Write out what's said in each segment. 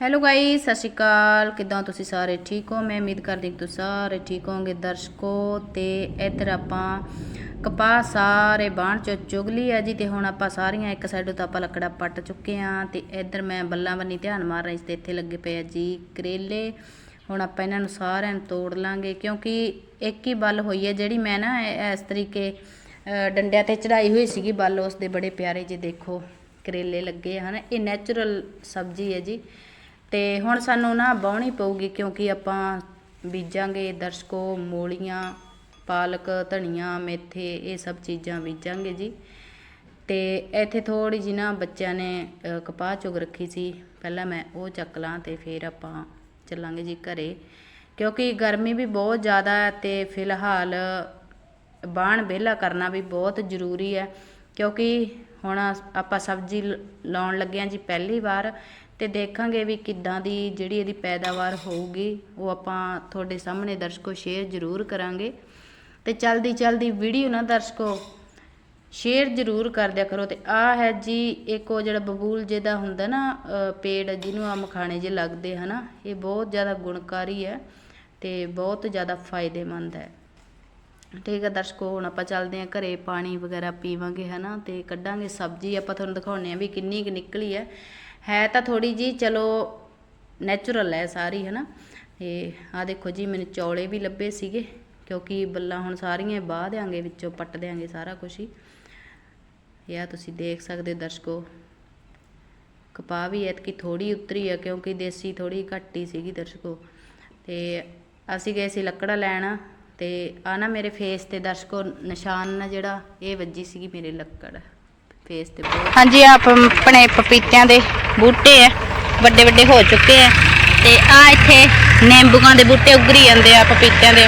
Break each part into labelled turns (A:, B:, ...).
A: Hello guys ਸਤਿ ਸ਼੍ਰੀ ਅਕਾਲ। ਕਿਦਾਂ ਤੁਸੀਂ ਸਾਰੇ ਠੀਕ ਹੋ? ਮੈਂ ਉਮੀਦ ਕਰਦੀ ਕਿ ਤੁਸੀਂ ਸਾਰੇ ਠੀਕ ਹੋਗੇ ਦਰਸ਼ਕੋ ਤੇ ਇੱਧਰ ਆਪਾਂ ਕਪਾਹ ਸਾਰੇ ਬਾਣ ਚ ਚੁਗ ਲਈ ਆ ਜੀ ਤੇ ਹੁਣ ਆਪਾਂ ਸਾਰੀਆਂ ਇੱਕ ਸਾਈਡ ਤੋਂ ਆਪਾਂ ਲੱਕੜਾ ਪੱਟ ਚੁੱਕੇ ਆ ਤੇ ਇੱਧਰ ਮੈਂ ਬੱਲਾਂ ਬੰਨੀ ਧਿਆਨ ਮਾਰ ਰਹੀ ਸੀ ਤੇ ਇੱਥੇ ਲੱਗੇ ਪਏ ਆ ਜੀ ਕਰੇਲੇ। ਹੁਣ ਆਪਾਂ ਇਹਨਾਂ ਨੂੰ ਸਾਰਿਆਂ ਨੂੰ ਤੋੜ ਲਾਂਗੇ ਕਿਉਂਕਿ ਇੱਕ ਹੀ ਬੱਲ ਹੋਈ ਹੈ ਜਿਹੜੀ ਮੈਂ ਨਾ ਇਸ ਤਰੀਕੇ ਡੰਡਿਆਂ ਤੇ ਚੜਾਈ ਹੋਈ ਸੀਗੀ ਬੱਲ ਉਸ ਦੇ ਬੜੇ ਪਿਆਰੇ ਜੇ ਦੇਖੋ ਕਰੇਲੇ ਲੱਗੇ ਆ, ਹਨਾ? ਇਹ ਨੈਚੁਰਲ ਸਬਜ਼ੀ ਹੈ ਜੀ। ਤੇ ਹੁਣ ਸਾਨੂੰ ਨਾ ਬਾਉਣੀ ਪਊਗੀ ਕਿਉਂਕਿ ਆਪਾਂ ਬੀਜਾਂਗੇ ਦਰਸ਼ਕੋ, ਮੂਲੀਆਂ, ਪਾਲਕ, ਧਨੀਆ, ਮੇਥੇ, ਇਹ ਸਭ ਚੀਜ਼ਾਂ ਬੀਜਾਂਗੇ ਜੀ। ਤੇ ਇੱਥੇ ਥੋੜੀ ਜਿਹੀ ਨਾ ਬੱਚਿਆਂ ਨੇ ਕਪਾਹ ਚੁਗ ਰੱਖੀ ਸੀ। ਪਹਿਲਾਂ ਮੈਂ ਉਹ ਚੱਕ ਲਾਂ ਤੇ ਫਿਰ ਆਪਾਂ ਚੱਲਾਂਗੇ ਜੀ ਘਰੇ। ਕਿਉਂਕਿ ਗਰਮੀ ਵੀ ਬਹੁਤ ਜ਼ਿਆਦਾ ਹੈ ਤੇ ਫਿਲਹਾਲ ਬਾਣ ਵਿਹਲਾ ਕਰਨਾ ਵੀ ਬਹੁਤ ਜ਼ਰੂਰੀ ਹੈ। ਕਿਉਂਕਿ ਹੁਣ ਆਪਾਂ ਸਬਜ਼ੀ ਲ- ਲਾਉਣ ਲੱਗੇ ਹਾਂ ਜੀ ਪਹਿਲੀ ਵਾਰ ਤੇ ਦੇਖਾਂਗੇ ਵੀ ਕਿੱਦਾਂ ਦੀ ਜਿਹੜੀ ਇਹਦੀ ਪੈਦਾਵਾਰ ਹੋਊਗੀ, ਉਹ ਆਪਾਂ ਤੁਹਾਡੇ ਸਾਹਮਣੇ ਦਰਸ਼ਕੋ ਸ਼ੇਅਰ ਜ਼ਰੂਰ ਕਰਾਂਗੇ। ਤੇ ਚਲਦੀ ਚਲਦੀ ਵੀਡੀਓ ਨਾ ਦਰਸ਼ਕੋ ਸ਼ੇਅਰ ਜ਼ਰੂਰ ਕਰ ਦਿਆ ਕਰੋ ਤੇ ਆ ਹੈ ਜੀ ਇੱਕ ਉਹ ਜਿਹੜਾ ਬਬੂਲ ਜਿਹਦਾ ਹੁੰਦਾ ਨਾ ਪੇੜ ਜਿਹਨੂੰ ਆ ਮਖਾਣੇ ਜੇ ਲੱਗਦੇ ਹਨਾ, ਇਹ ਬਹੁਤ ਜ਼ਿਆਦਾ ਗੁਣਕਾਰੀ ਹੈ ਤੇ ਬਹੁਤ ਜ਼ਿਆਦਾ ਫਾਇਦੇਮੰਦ ਹੈ। ਠੀਕ ਆ ਦਰਸ਼ਕੋ, ਹੁਣ ਆਪਾਂ ਚੱਲਦੇ ਹਾਂ ਘਰੇ ਪਾਣੀ ਵਗੈਰਾ ਪੀਵਾਂਗੇ ਹਨਾ ਤੇ ਕੱਢਾਂਗੇ ਸਬਜ਼ੀ, ਆਪਾਂ ਤੁਹਾਨੂੰ ਦਿਖਾਉਣੇ ਆ ਵੀ ਕਿੰਨੀ ਕੁ ਨਿਕਲੀ ਹੈ। ਹੈ ਤਾਂ ਥੋੜੀ ਜੀ ਚਲੋ ਨੈਚੁਰਲ ਹੈ ਸਾਰੀ ਹਨਾ ਤੇ ਆ ਦੇਖੋ ਜੀ, ਮੈਨੂੰ ਚੌਲੇ ਵੀ ਲੱਭੇ ਸੀਗੇ, ਕਿਉਂਕਿ ਬੱਲਾਂ ਹੁਣ ਸਾਰੀਆਂ ਬਾਹ ਦਿਆਂਗੇ, ਵਿੱਚੋਂ ਪੱਟ ਦਿਆਂਗੇ ਸਾਰਾ ਕੁਝ ਹੀ। ਇਹ ਆ ਤੁਸੀਂ ਦੇਖ ਸਕਦੇ ਹੋ ਦਰਸ਼ਕੋ, ਕਪਾਹ ਵੀ ਐਤਕੀ ਥੋੜੀ ਉਤਰੀ ਆ, ਕਿਉਂਕਿ ਦੇਸੀ ਥੋੜੀ ਘੱਟ ਹੀ ਸੀਗੀ ਦਰਸ਼ਕੋ। ਤੇ ਅਸੀਂ ਗਏ ਸੀ ਲੱਕੜਾ ਲੈਣ ਤੇ ਆ ਨਾ ਮੇਰੇ ਫੇਸ ਤੇ ਦਰਸ਼ਕੋ ਨਿਸ਼ਾਨ ਨਾ ਜਿਹੜਾ, ਇਹ ਵੱਜੀ ਸੀਗੀ ਮੇਰੇ ਲੱਕੜ। ਫੇਸ ਤੇ ਬਹੁਤ
B: ਹਾਂਜੀ, ਆਪ ਆਪਣੇ ਪਪੀਤਿਆਂ ਦੇ ਬੂਟੇ ਆ, ਵੱਡੇ ਵੱਡੇ ਹੋ ਚੁੱਕੇ ਆ। ਤੇ ਆ ਇੱਥੇ ਨਿੰਬੂਆਂ ਦੇ ਬੂਟੇ ਉਗਰੀ ਜਾਂਦੇ ਆ ਪਪੀਤਿਆਂ ਦੇ।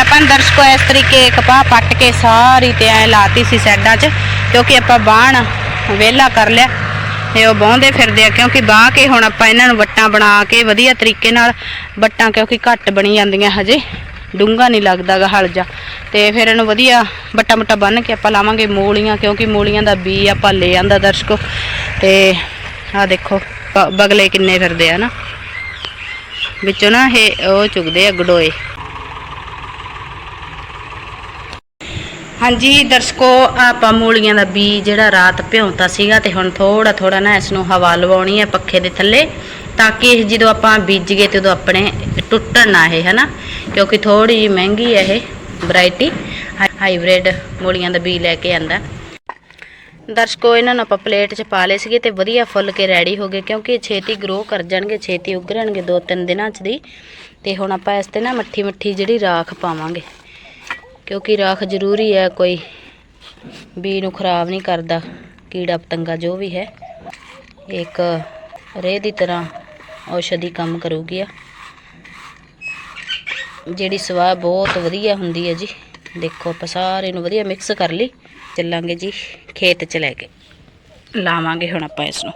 B: ਆਪਾਂ ਦਰਸ਼ਕੋ ਇਸ ਤਰੀਕੇ ਕਪਾਹ ਪੱਟ ਕੇ ਸਾਰੀ ਤੇ ਐ ਲਾਤੀ ਸੀ ਸਾਈਡਾਂ 'ਚ, ਕਿਉਂਕਿ ਆਪਾਂ ਬਾਣ ਵਿਹਲਾ ਕਰ ਲਿਆ। ਤੇ ਉਹ ਬਾਹੁੰਦੇ ਫਿਰਦੇ ਆ, ਕਿਉਂਕਿ ਬਾਹ ਕੇ ਹੁਣ ਆਪਾਂ ਇਹਨਾਂ ਨੂੰ ਵੱਟਾਂ ਬਣਾ ਕੇ ਵਧੀਆ ਤਰੀਕੇ ਨਾਲ ਵੱਟਾਂ ਕਿਉਂਕਿ ਘੱਟ ਬਣੀ ਜਾਂਦੀਆਂ ਹਜੇ। ਡੂੰਗਾ ਨਹੀਂ ਲੱਗਦਾਗਾ ਹਲ ਜਾ ਤੇ ਫਿਰ ਇਹਨੂੰ ਵਧੀਆ ਬੱਟਾ ਮੁੱਟਾ ਬੰਨ ਕੇ ਆਪਾਂ ਲਾਵਾਂਗੇ ਮੂਲੀਆਂ, ਕਿਉਂਕਿ ਮੂਲੀਆਂ ਦਾ ਬੀ ਆਪਾਂ ਲੈ ਆਂਦਾ ਦਰਸ਼ਕੋ। ਤੇ ਆ ਦੇਖੋ ਬਗਲੇ ਕਿੰਨੇ ਫਿਰਦੇ ਆ ਨਾ। ਵਿੱਚੋਂ ਨਾ ਇਹ, ਉਹ ਚੁਗਦੇ ਆ ਗਡੋਏ। ਹਾਂਜੀ ਦਰਸ਼ਕੋ, ਆਪਾਂ ਮੂਲੀਆਂ ਦਾ ਬੀ ਜਿਹੜਾ ਰਾਤ ਭਿਉਂਤਾ ਸੀਗਾ ਤੇ ਹੁਣ ਥੋੜਾ ਥੋੜਾ ਨਾ ਇਸ ਨੂੰ ਹਵਾ ਲਵਾਉਣੀ ਹੈ ਪੱਖੇ ਦੇ ਥੱਲੇ, ਤਾਂ ਕਿ ਜਦੋਂ ਆਪਾਂ ਬੀਜ ਗਏ ਤੇ ਉਦੋਂ ਆਪਣੇ ਟੁੱਟਣ ਨਾ ਇਹ, ਹਨਾ? ਕਿਉਂਕਿ ਥੋੜੀ ਜਿਹੀ ਮਹਿੰਗੀ ਹੈ ਇਹ ਵੈਰਾਈਟੀ। ਹਾਈਬ੍ਰਿਡ ਮੂਲੀਆਂ ਦਾ ਬੀ ਲੈ ਕੇ ਆਂਦਾ। ਦਰਸ਼ਕੋ, ਇਹਨਾਂ ਨੂੰ ਆਪਾਂ ਪਲੇਟ 'ਚ ਪਾ ਲਏ ਸੀਗੇ ਤੇ ਵਧੀਆ ਫੁੱਲ ਕੇ ਰੈਡੀ ਹੋ ਗਏ ਕਿਉਂਕਿ ਇਹ ਛੇਤੀ ਗਰੋ ਕਰ ਜਾਣਗੇ, ਛੇਤੀ ਉਗਰਣਗੇ ਦੋ ਤਿੰਨ ਦਿਨਾਂ 'ਚ ਦੀ। ਤੇ ਹੁਣ ਆਪਾਂ ਇਸ ਤੇ ਨਾ ਮੱਠੀ ਮੱਠੀ ਜਿਹੜੀ ਰਾਖ ਪਾਵਾਂਗੇ। ਕਿਉਂਕਿ ਰਾਖ ਜ਼ਰੂਰੀ ਹੈ, ਕੋਈ ਬੀ ਨੂੰ ਖਰਾਬ ਨਹੀਂ ਕਰਦਾ, ਕੀੜਾ ਪਤੰਗਾ ਜੋ ਵੀ ਹੈ। ਇੱਕ ਰੇਹ ਦੀ ਤਰ੍ਹਾਂ ਔਸ਼ਧੀ ਕੰਮ ਕਰੂਗੀ ਆ। ਜਿਹੜੀ ਸਵਾਹ ਬਹੁਤ ਵਧੀਆ ਹੁੰਦੀ ਹੈ ਜੀ। ਦੇਖੋ ਆਪਾਂ ਸਾਰੇ ਨੂੰ ਵਧੀਆ ਮਿਕਸ ਕਰ ਲਈ। ਚੱਲਾਂਗੇ ਜੀ ਖੇਤ ਚ ਲੈ ਕੇ। ਲਾਵਾਂਗੇ ਹੁਣ ਆਪਾਂ ਇਸ ਨੂੰ